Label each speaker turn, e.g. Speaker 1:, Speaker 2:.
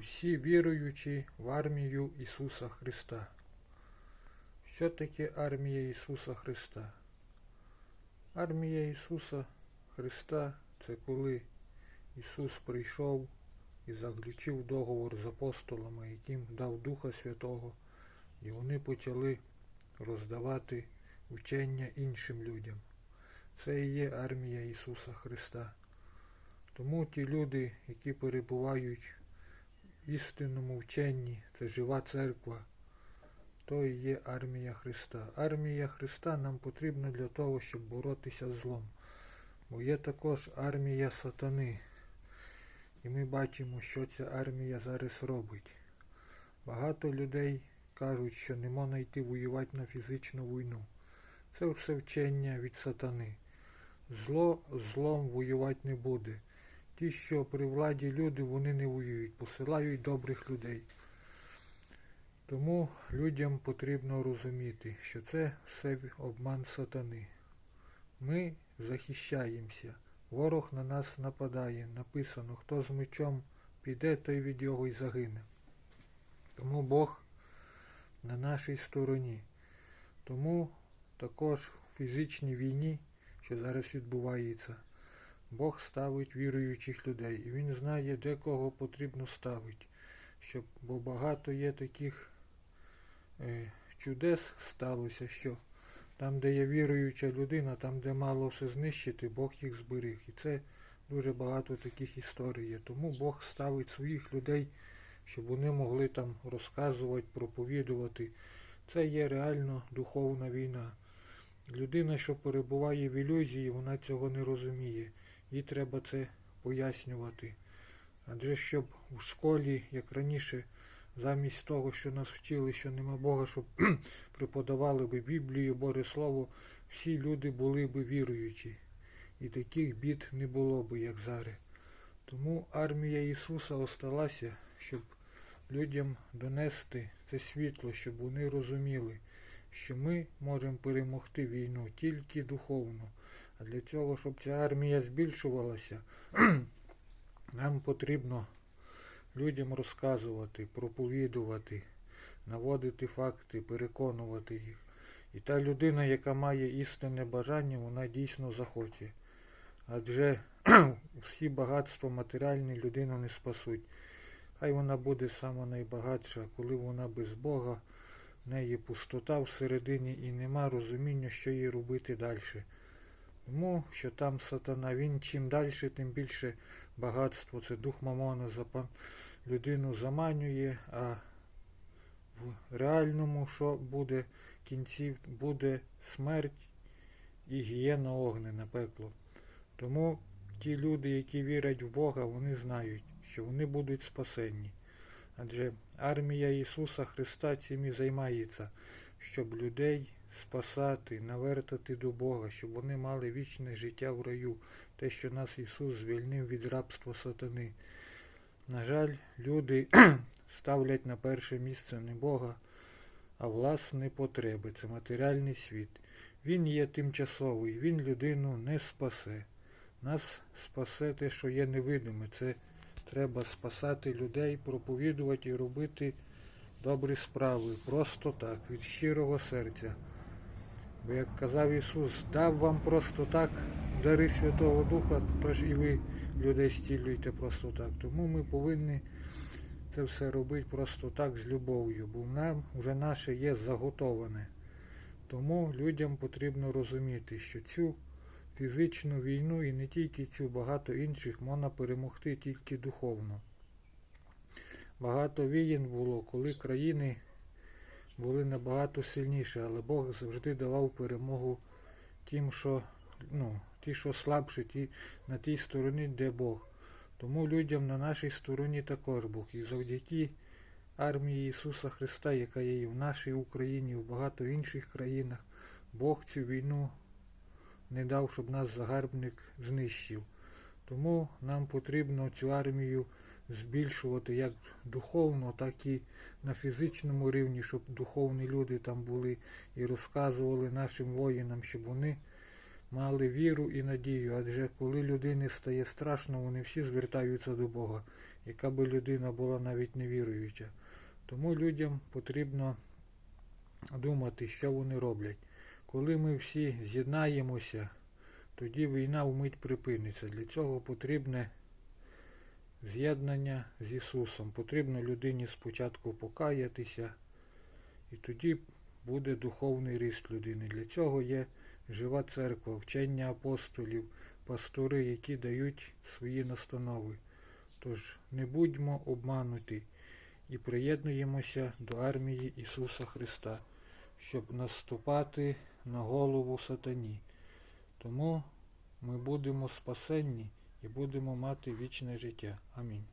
Speaker 1: Усі віруючі в армію Ісуса Христа. Що таке армія Ісуса Христа? Армія Ісуса Христа це коли Ісус прийшов і заключив договор з апостолами, яким дав Духа Святого, і вони почали роздавати вчення іншим людям. Це і є армія Ісуса Христа. Тому ті люди, які перебувають істинному вченні, це жива церква, то і є армія Христа. Армія Христа нам потрібна для того, щоб боротися з злом. Бо є також армія сатани. І ми бачимо, що ця армія зараз робить. Багато людей кажуть, що не можна йти воювати на фізичну війну. Це все вчення від сатани. Зло злом воювати не буде. Ті, що при владі люди, вони не воюють, посилають добрих людей. Тому людям потрібно розуміти, що це все обман сатани. Ми захищаємося. Ворог на нас нападає. Написано, хто з мечом піде, той від його й загине. Тому Бог на нашій стороні. Тому також в фізичній війні, що зараз відбувається, Бог ставить віруючих людей. І Він знає, де кого потрібно ставити. Щоб, бо багато є таких е, чудес сталося, що там, де є віруюча людина, там, де мало все знищити, Бог їх зберіг. І це дуже багато таких історій є. Тому Бог ставить своїх людей, щоб вони могли там розказувати, проповідувати. Це є реально духовна війна. Людина, що перебуває в ілюзії, вона цього не розуміє. Їй треба це пояснювати. Адже щоб в школі, як раніше, замість того, що нас вчили, що нема Бога, щоб преподавали би Біблію, Боже Слово, всі люди були би віруючі. І таких бід не було би, як зараз. Тому армія Ісуса осталася, щоб людям донести це світло, щоб вони розуміли, що ми можемо перемогти війну тільки духовно. А для цього, щоб ця армія збільшувалася, нам потрібно людям розказувати, проповідувати, наводити факти, переконувати їх. І та людина, яка має істинне бажання, вона дійсно захоче. Адже всі багатства матеріальні людину не спасуть. Хай вона буде сама найбагатша, коли вона без Бога, в неї пустота всередині і нема розуміння, що їй робити далі. Тому що там сатана, він чим далі, тим більше багатство. Це дух мамона запа... людину заманює, а в реальному, що буде в кінці, буде смерть і гієна огнена пекло. Тому ті люди, які вірять в Бога, вони знають, що вони будуть спасенні. Адже армія Ісуса Христа цим і займається, щоб людей спасати, навертати до Бога, щоб вони мали вічне життя в раю, те, що нас Ісус звільнив від рабства сатани. На жаль, люди ставлять на перше місце не Бога, а власні потреби. Це матеріальний світ. Він є тимчасовий, він людину не спасе. Нас спасе те, що є невидиме. Це треба спасати людей, проповідувати і робити добрі справи. Просто так, від щирого серця. Бо як казав Ісус, дав вам просто так дари Святого Духа, тож і ви людей стілюєте просто так. Тому ми повинні це все робити просто так з любов'ю, бо нам вже наше є заготоване. Тому людям потрібно розуміти, що цю фізичну війну і не тільки цю, багато інших можна перемогти тільки духовно. Багато війн було, коли країни були набагато сильніші, але Бог завжди давав перемогу тим, що ну, ті, що слабші, ті, на тій стороні, де Бог. Тому людям на нашій стороні також Бог. І завдяки армії Ісуса Христа, яка є і в нашій Україні, і в багато інших країнах, Бог цю війну не дав, щоб нас загарбник знищив. Тому нам потрібно цю армію збільшувати як духовно, так і на фізичному рівні, щоб духовні люди там були і розказували нашим воїнам, щоб вони мали віру і надію. Адже коли людині стає страшно, вони всі звертаються до Бога. яка би людина була навіть невіруюча. Тому людям потрібно думати, що вони роблять. Коли ми всі з'єднаємося, тоді війна вмить припиниться. Для цього потрібне з'єднання з Ісусом. Потрібно людині спочатку покаятися, і тоді буде духовний ріст людини. Для цього є жива церква, вчення апостолів, пастори, які дають свої настанови. Тож не будьмо обмануті і приєднуємося до армії Ісуса Христа, щоб наступати на голову сатані. Тому ми будемо спасенні і будемо мати вічне життя. Амінь.